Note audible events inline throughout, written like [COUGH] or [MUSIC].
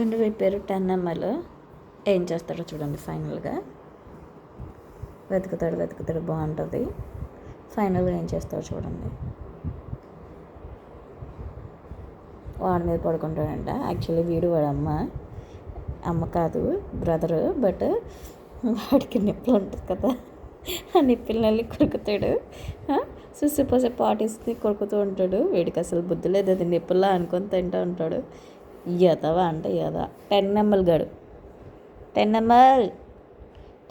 Chundu విప్పారు ten ML. ఏం చేస్తాడో చూడండి ఫైనల్గా. వెతుకుతాడు వెతుకుతాడు బాగుంటుంది. ఫైనల్గా ఏం చేస్తాడో చూడండి. వాడి మీద పడుకుంటాడంట. యాక్చువల్లీ వీడు వాడు అమ్మ. అమ్మ కాదు బ్రదరు బట్ వాడికి నిప్పులు ఉంటుంది కదా. ఆ నిప్పులు నల్లి కొరుకుతాడు. సుసిపోసే పాటిస్తే కొరుకుతూ ఉంటాడు. వీడికి అసలు బుద్ధి లేదు అది నిప్పుల్లా అనుకొని తింటూ ఉంటాడు. యదవా అంటే యద టెన్ ఎంఎల్ గడు. టెన్ ఎంఎల్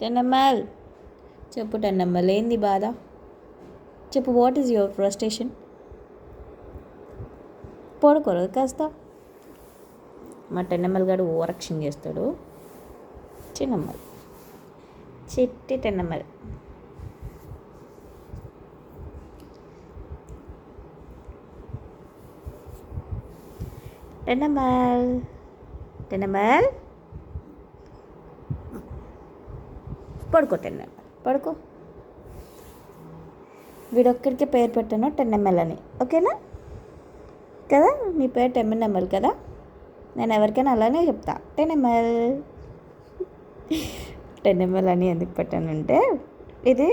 టెన్ ఎంఎల్ చెప్పు టెన్ ఎంఎల్ ఏంది బాధ? చెప్పు వాట్ ఈజ్ యువర్ ఫ్రస్ట్రేషన్ పడుకోరు కాస్త. మా టెన్నెమ్మల్ గడు ఓరక్షణ చేస్తాడు. చిన్నమ్మల్. చిట్టి టెన్నెమ్మల్. టెన్నెమ్మల్ టెన్నెమ్మల్ పడుకో టెన్నెమ్మల్ పడుకో వీడొక్కడికే పేరు పెట్టాను టెన్నెమ్మల్ అని. ఓకేనా కదా? నీ పేరు టెన్ ఎంఎల్ కదా? నేను ఎవరికైనా అలానే చెప్తా. టెన్ ఎంఎల్ టెన్ ఎంఎల్ అని ఎందుకు పెట్టానంటే ఇది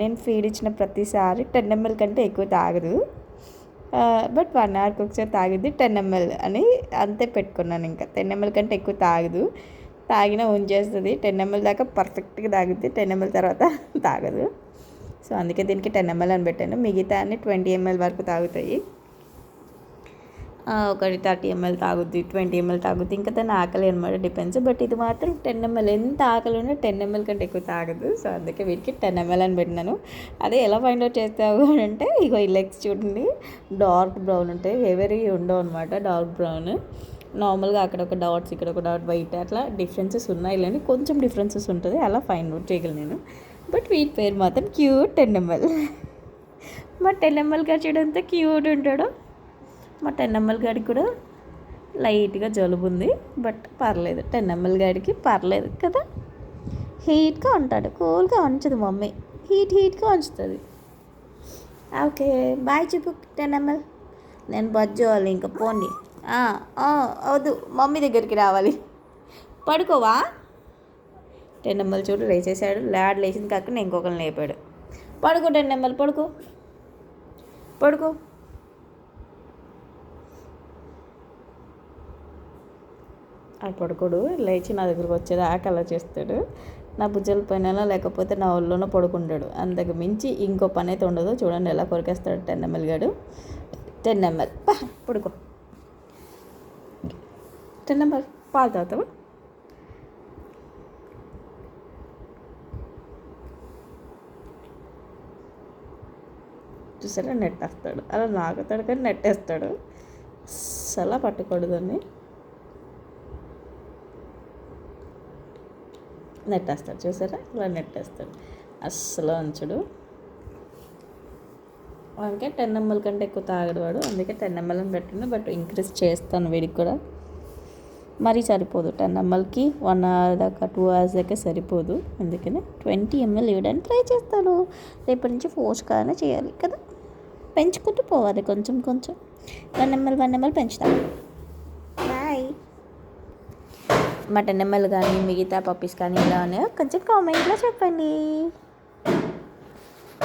నేను ఫీడ్ ఇచ్చిన ప్రతిసారి టెన్ ఎంఎల్ కంటే ఎక్కువ తాగదు. బట్ వన్ అవర్కి ఒకసారి తాగిద్ది టెన్ ఎంఎల్ అని అంతే పెట్టుకున్నాను ఇంకా. టెన్ ఎంఎల్ కంటే ఎక్కువ తాగదు. తాగిన ఉంచేస్తుంది. టెన్ ఎంఎల్ దాకా పర్ఫెక్ట్గా తాగుద్ది. టెన్ ఎంఎల్ తర్వాత [LAUGHS] తాగదు. సో అందుకే దీనికి టెన్ ఎంఎల్ అని పెట్టాను. మిగతా అన్ని ట్వంటీ ఎంఎల్ వరకు తాగుతాయి. ఒకటి థర్టీ ఎంఎల్ తాగుద్ది ట్వంటీ ఎంఎల్ తాగుద్ది. ఇంకా తన ఆకలి అనమాట డిపెండ్స్ బట్ ఇది మాత్రం టెన్ ఎంఎల్. ఎంత ఆకలి ఉన్నా టెన్ ఎంఎల్ కంటే ఎక్కువ తాగదు. సో అందుకే వీటికి టెన్ ఎంఎల్ అని పెట్టినాను. అదే ఎలా ఫైండ్ అవుట్ చేస్తావు అంటే ఇగో ఈ లెగ్స్ చూడండి. డార్క్ బ్రౌన్ ఉంటాయి. ఎవరీ ఉండవు అనమాట డార్క్ బ్రౌన్ నార్మల్గా అక్కడ ఒక డాట్స్ ఇక్కడ ఒక డాట్ వైట్ అట్లా డిఫరెన్సెస్ ఉన్నాయి లేని కొంచెం డిఫరెన్సెస్ ఉంటుంది. అలా ఫైండ్ అవుట్ చేయగలను నేను. బట్ వీటి పేరు మాత్రం క్యూట్ టెన్ ఎంఎల్. [LAUGHS] మా టెన్ ఎంఎల్ గారు ఎంత క్యూట్ ఉంటాడో. మా టెన్ ఎంఎల్ గాడికి కూడా లైట్గా జలుబు ఉంది బట్ పర్లేదు. టెన్ ఎంఎల్ గాడికి పర్లేదు కదా. హీట్గా ఉంటాడు కూల్గా ఉంచదు మమ్మీ. హీట్ హీట్గా ఉంచుతుంది. ఓకే బాయ్ చెప్పు టెన్ ఎంఎల్ నేను బజ్జోవాలి ఇంకా పోండి. వద్దు మమ్మీ దగ్గరికి రావాలి. పడుకోవా? టెన్ ఎంఎల్ చూడు లేచేసాడు లాడ్ లేచింది కాకుండా ఇంకొకరిని లేపాడు. పడుకో టెన్ ఎంఎల్ పడుకో. పడుకో. ఆ పడుకోడు లేచి నా దగ్గరకు వచ్చేది ఆక అలా చేస్తాడు. నా భుజాల పైన లేకపోతే నా ఒళ్ళోనో పడుకుంటాడు. అంతకు మించి ఇంకో పని అయితే ఉండదు. చూడండి ఎలా కొరికేస్తాడు టెన్ ఎంఎల్ గాడు. టెన్ ఎంఎల్ పా పడుకో. టెన్ ఎంఎల్ పాలు తాగుతావా? చూసారా? నెట్టేస్తాడు. అలా నాకుతాడు కానీ నెట్టేస్తాడు. అసలు అని నెట్టేస్తాడు చూసారా? ఇలా నెట్టేస్తాడు. అస్సలు ఉంచడు. అందుకే టెన్ ఎంఎల్ కంటే ఎక్కువ తాగడు వాడు. అందుకే టెన్ ఎంఎల్ అని పెట్టిండు. బట్ ఇంక్రీజ్ చేస్తాను వీడికి కూడా. మరీ సరిపోదు. టెన్ ఎంఎల్కి వన్ అవర్ దాకా టూ అవర్స్ దాకా సరిపోదు. అందుకని ట్వంటీ ఎంఎల్ ఇవ్వడానికి ట్రై చేస్తాను. రేపటి నుంచి ఫోర్స్గానే చేయాలి కదా. పెంచుకుంటూ పోవాలి కొంచెం కొంచెం. వన్ ఎంఎల్ వన్ ఎంఎల్ పెంచుతాను బాయ్ మటన్ ఎమ్మలు కానీ మిగతా పప్పీస్ కానీ ఇలా ఉన్నాయో కొంచెం కామెంట్లో చెప్పండి.